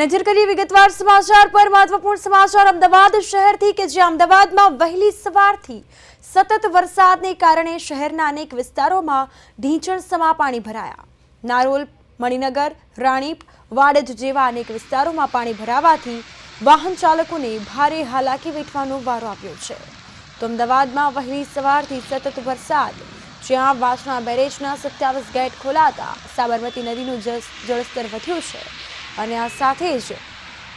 નજર કરીએ વિગતવાર સમાચાર પર મહત્વપૂર્ણ સમાચાર અમદાવાદ શહેરથી કે જ્યાં અમદાવાદમાં વહેલી સવારથી સતત વરસાદને કારણે શહેરના અનેક વિસ્તારોમાં ઢીંચણ સમા પાણી ભરાયા. નારોલ, મણિનગર, રાણીપ, વાડજ જેવા અનેક વિસ્તારોમાં પાણી ભરાવાથી વાહન ચાલકોને ભારે હાલાકી વેઠવાનો વારો આવ્યો છે. તો અમદાવાદમાં વહેલી સવારથી સતત વરસાદ, જ્યાં વાસણા બેરેજના સત્યાવીસ ગેટ ખોલાતા સાબરમતી નદીનું જળસ્તર વધ્યું છે. અને આ સાથે જ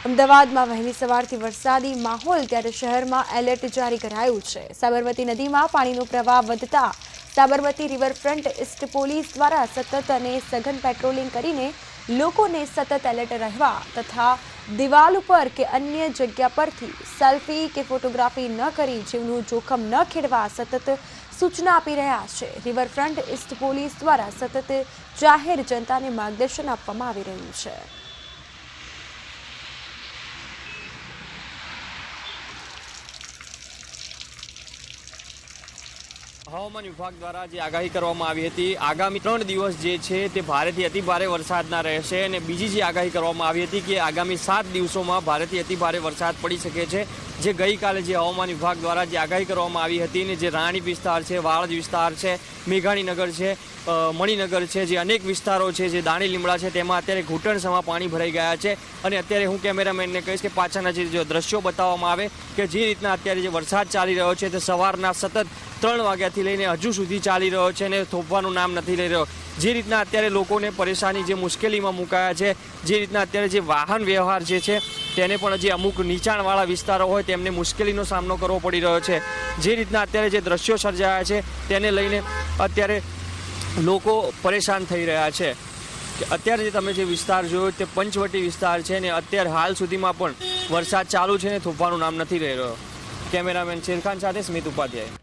અમદાવાદમાં વહેલી સવારથી વરસાદી માહોલ ત્યારે શહેરમાં એલર્ટ જારી કરાયું છે. સાબરમતી નદીમાં પાણીનો પ્રવાહ વધતા સાબરમતી રિવરફ્રન્ટ ઇસ્ટ પોલીસ દ્વારા સતત અને સઘન પેટ્રોલિંગ કરીને લોકોને સતત એલર્ટ રહેવા તથા દિવાલ ઉપર કે અન્ય જગ્યા પરથી સેલ્ફી કે ફોટોગ્રાફી ન કરી જીવનું જોખમ ન ખેડવા સતત સૂચના આપી રહ્યા છે. રિવરફ્રન્ટ ઇસ્ટ પોલીસ દ્વારા સતત જાહેર જનતાને માર્ગદર્શન આપવામાં આવી રહ્યું છે. હવામાન વિભાગ દ્વારા જે આગાહી કરવામાં આવી હતી, આગામી ત્રણ દિવસ જે છે તે ભારેથી અતિ ભારે વરસાદના રહેશે અને બીજી જે આગાહી કરવામાં આવી હતી કે આગામી સાત દિવસોમાં ભારેથી અતિ ભારે વરસાદ પડી શકે છે. જે ગઈકાલે જે હવામાન વિભાગ દ્વારા જે આગાહી કરવામાં આવી હતી ને જે રાણી વિસ્તાર છે વાળજ વિસ્તાર છે, મેઘાણીનગર છે મણિનગર છે, જે અનેક વિસ્તારો છે, જે દાણી લીમડા છે, તેમાં અત્યારે ઘૂંટણસમાં પાણી ભરાઈ ગયા છે. અને અત્યારે હું કેમેરામેનને કહીશ કે પાછળના જે જો દ્રશ્યો બતાવવામાં આવે કે જે રીતના અત્યારે જે વરસાદ ચાલી રહ્યો છે તે સવારના સતત ત્રણ વાગ્યાથી લઈને હજુ સુધી ચાલી રહ્યો છે અને થોભવાનું નામ નથી લઈ રહ્યો. જે રીતના અત્યારે લોકોને પરેશાની જે મુશ્કેલીમાં મુકાયા છે, જે રીતના અત્યારે જે વાહન વ્યવહાર જે છે, તેને પણ જે અમુક નીચાણવાળા વિસ્તારો હોય તેમને મુશ્કેલીનો સામનો કરવો પડી રહ્યો છે. જે રીતના અત્યારે જે દ્રશ્યો સર્જાયા છે, તેને લઈને અત્યારે લોકો પરેશાન થઈ રહ્યા છે. અત્યારે જે તમે જે વિસ્તાર જોયો તે પંચવટી વિસ્તાર છે ને અત્યારે હાલ સુધીમાં પણ વરસાદ ચાલુ છે ને થોભવાનું નામ નથી રહી રહ્યો. કેમેરામેન શેરખાન સાથે સ્મિત ઉપાધ્યાય.